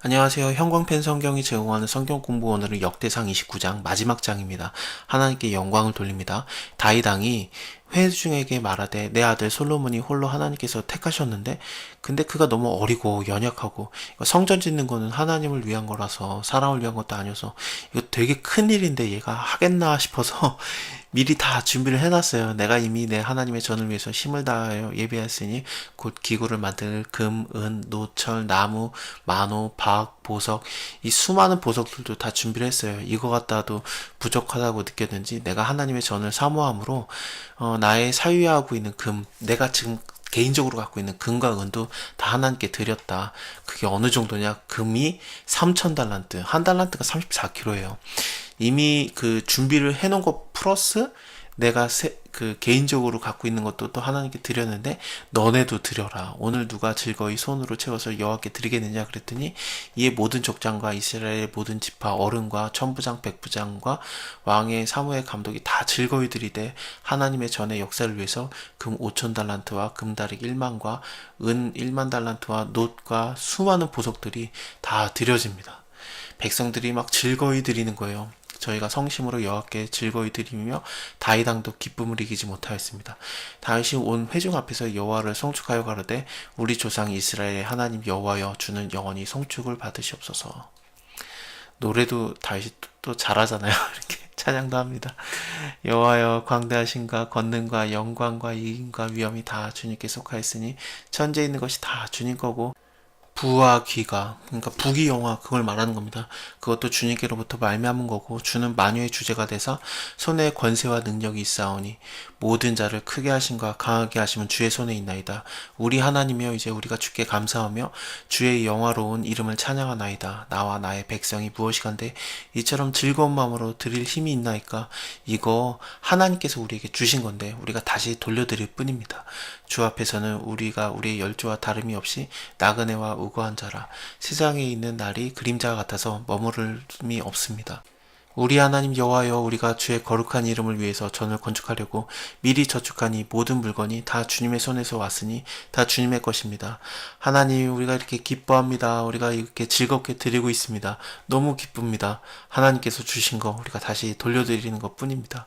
안녕하세요. 형광펜 성경이 제공하는 성경 공부 오늘은 역대상 29장 마지막 장입니다. 하나님께 영광을 돌립니다. 다이당이 회중에게 말하되 내 아들 솔로몬이 홀로 하나님께서 택하셨는데 근데 그가 너무 어리고 연약하고 성전 짓는 거는 하나님을 위한 거라서 사람을 위한 것도 아니어서 이거 되게 큰 일인데 얘가 하겠나 싶어서 미리 다 준비를 해놨어요. 내가 이미 내 하나님의 전을 위해서 힘을 다하여 예비했으니 곧 기구를 만들 금, 은, 노철, 나무, 만호, 박, 보석 이 수많은 보석들도 다 준비를 했어요. 이거 갖다도 부족하다고 느꼈는지 내가 하나님의 전을 사모함으로 어, 나의 사유하고 있는 금, 내가 지금 개인적으로 갖고 있는 금과 은도 다 하나님께 드렸다. 그게 어느 정도냐? 금이 3천 달란트, 한 달란트가 34kg예요. 이미 그 준비를 해놓은 것 플러스 내가 세, 그 개인적으로 갖고 있는 것도 또 하나님께 드렸는데 너네도 드려라. 오늘 누가 즐거이 손으로 채워서 여호와께 드리겠느냐 그랬더니 이에 모든 족장과 이스라엘의 모든 지파 어른과 천부장 백부장과 왕의 사무의 감독이 다 즐거이 드리되 하나님의 전의 역사를 위해서 금 5천 달란트와 금다리 1만과 은 1만 달란트와 놋과 수많은 보석들이 다 드려집니다. 백성들이 막 즐거이 드리는 거예요. 저희가 성심으로 여호와께 즐거이 드리며 다이당도 기쁨을 이기지 못하였습니다. 다윗이 온 회중 앞에서 여호와를 송축하여 가로되 우리 조상 이스라엘의 하나님 여호와여 주는 영원히 송축을 받으시옵소서. 노래도 다윗이 또, 또 잘하잖아요. 이렇게 찬양도 합니다. 여호와여 광대하신가 권능과 영광과 이김과 위엄이 다 주님께 속하였으니 천지에 있는 것이 다 주님 거고 부와 귀가 그러니까 부귀 영화 그걸 말하는 겁니다. 그것도 주님께로부터 말미암은 거고 주는 만유의 주제가 돼서 손에 권세와 능력이 있사오니 모든 자를 크게 하심과 강하게 하심은 주의 손에 있나이다. 우리 하나님이여 이제 우리가 주께 감사하며 주의 영화로운 이름을 찬양하나이다. 나와 나의 백성이 무엇이간데 이처럼 즐거운 마음으로 드릴 힘이 있나이까 이거 하나님께서 우리에게 주신 건데 우리가 다시 돌려드릴 뿐입니다. 주 앞에서는 우리가 우리의 열조와 다름이 없이 나그네와 우고한 자라 세상에 있는 날이 그림자와 같아서 머무름이 없습니다. 우리 하나님 여호와여 우리가 주의 거룩한 이름을 위해서 전을 건축하려고 미리 저축한 이 모든 물건이 다 주님의 손에서 왔으니 다 주님의 것입니다. 하나님 우리가 이렇게 기뻐합니다. 우리가 이렇게 즐겁게 드리고 있습니다. 너무 기쁩니다. 하나님께서 주신 거 우리가 다시 돌려드리는 것 뿐입니다.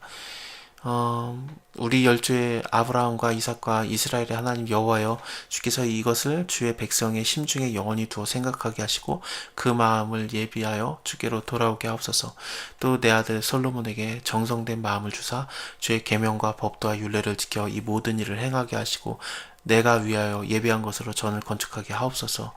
어, 우리 열조의 아브라함과 이삭과 이스라엘의 하나님 여호와여 주께서 이것을 주의 백성의 심중에 영원히 두어 생각하게 하시고 그 마음을 예비하여 주께로 돌아오게 하옵소서. 또 내 아들 솔로몬에게 정성된 마음을 주사 주의 계명과 법도와 율례를 지켜 이 모든 일을 행하게 하시고 내가 위하여 예비한 것으로 전을 건축하게 하옵소서.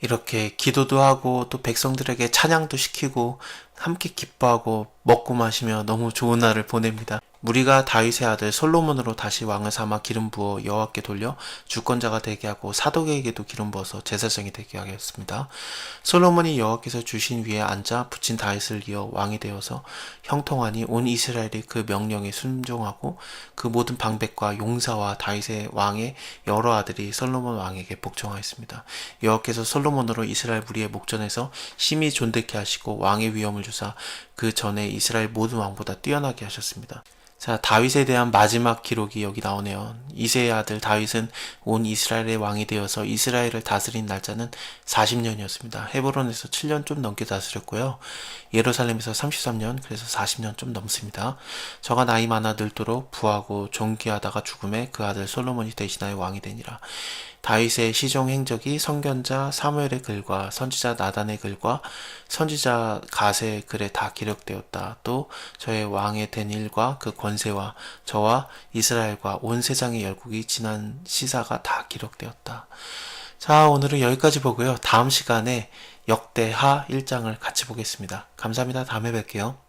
이렇게 기도도 하고 또 백성들에게 찬양도 시키고 함께 기뻐하고 먹고 마시며 너무 좋은 날을 보냅니다. 우리가 다윗의 아들 솔로몬으로 다시 왕을 삼아 기름 부어 여호와께 돌려 주권자가 되게 하고 사독에게도 기름 부어서 제사장이 되게 하겠습니다. 솔로몬이 여호와께서 주신 위에 앉아 붙인 다윗을 이어 왕이 되어서 형통하니 온 이스라엘이 그 명령에 순종하고 그 모든 방백과 용사와 다윗의 왕의 여러 아들이 솔로몬 왕에게 복종하였습니다. 여호와께서 솔로몬으로 이스라엘 무리의 목전에서 심히 존대케 하시고 왕의 위엄을 주사 그 전에 이스라엘 모든 왕보다 뛰어나게 하셨습니다. 자, 다윗에 대한 마지막 기록이 여기 나오네요. 이세의 아들 다윗은 온 이스라엘의 왕이 되어서 이스라엘을 다스린 날짜는 40년이었습니다. 헤브론에서 7년 좀 넘게 다스렸고요. 예루살렘에서 33년, 그래서 40년 좀 넘습니다. 저가 나이 많아 늙도록 부하고 존귀하다가 죽음에 그 아들 솔로몬이 대신하여 왕이 되니라. 다윗의 시종 행적이 선견자 사무엘의 글과 선지자 나단의 글과 선지자 가세의 글에 다 기록되었다. 또 저의 왕의 된 일과 그 권세와 저와 이스라엘과 온 세상의 열국이 지난 시사가 다 기록되었다. 자, 오늘은 여기까지 보고요. 다음 시간에 역대하 1장을 같이 보겠습니다. 감사합니다. 다음에 뵐게요.